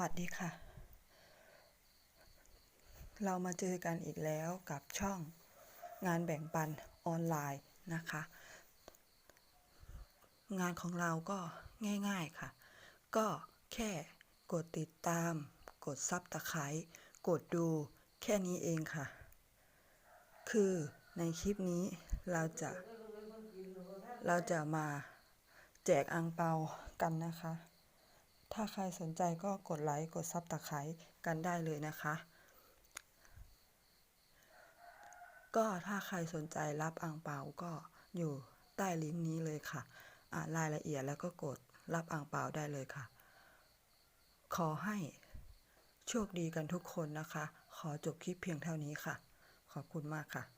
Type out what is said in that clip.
วัสดีค่ะ เรามาเจอกันอีกแล้วกับช่องงานแบ่งปันออนไลน์นะคะ งานของเราก็ง่ายๆค่ะ ก็แค่กดติดตาม กดซับตะไคร้กดดูแค่นี้เองค่ะ คือในคลิปนี้เราจะ เราจะมาแจกอังเปากันนะคะ ถ้าใครสนใจก็กดไลค์กดซับตะไคร้กันได้เลยนะคะ ก็ถ้าใครสนใจรับอังเปาก็อยู่ใต้ลิงก์นี้เลยค่ะอ่านรายละเอียดแล้วก็กดรับอังเปาได้เลยค่ะ ขอให้โชคดีกันทุกคนนะคะ ขอจบคลิปเพียงเท่านี้ค่ะ ขอบคุณมากค่ะ